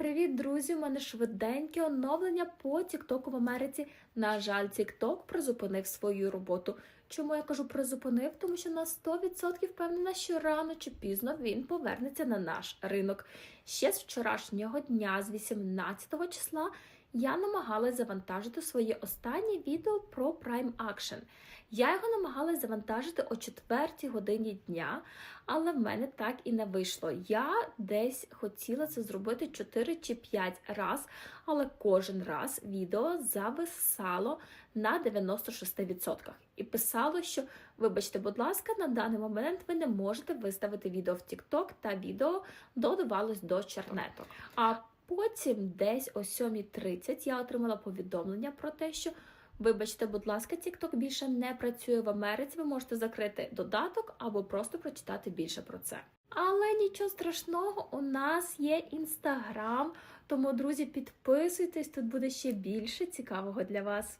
Привіт, друзі! У мене швиденьке оновлення по TikTok в Америці. На жаль, TikTok призупинив свою роботу. Чому я кажу призупинив? Тому що на 100% впевнена, що рано чи пізно він повернеться на наш ринок. Ще з вчорашнього дня, з 18 числа, я намагалась завантажити своє останнє відео про Prime Action. Я його намагалась завантажити о 4 годині дня, але в мене так і не вийшло. Я десь хотіла це зробити 4 чи 5 раз, але кожен раз відео зависало на 96%. І писало, що, вибачте, будь ласка, на даний момент ви не можете виставити відео в TikTok, та відео додавалось до чернеток. А потім, десь о 7.30 я отримала повідомлення про те, що Вибачте, будь ласка, TikTok більше не працює в Америці. Ви можете закрити додаток або просто прочитати більше про це. Але нічого страшного, у нас є інстаграм. Тому, друзі, підписуйтесь, тут буде ще більше цікавого для вас.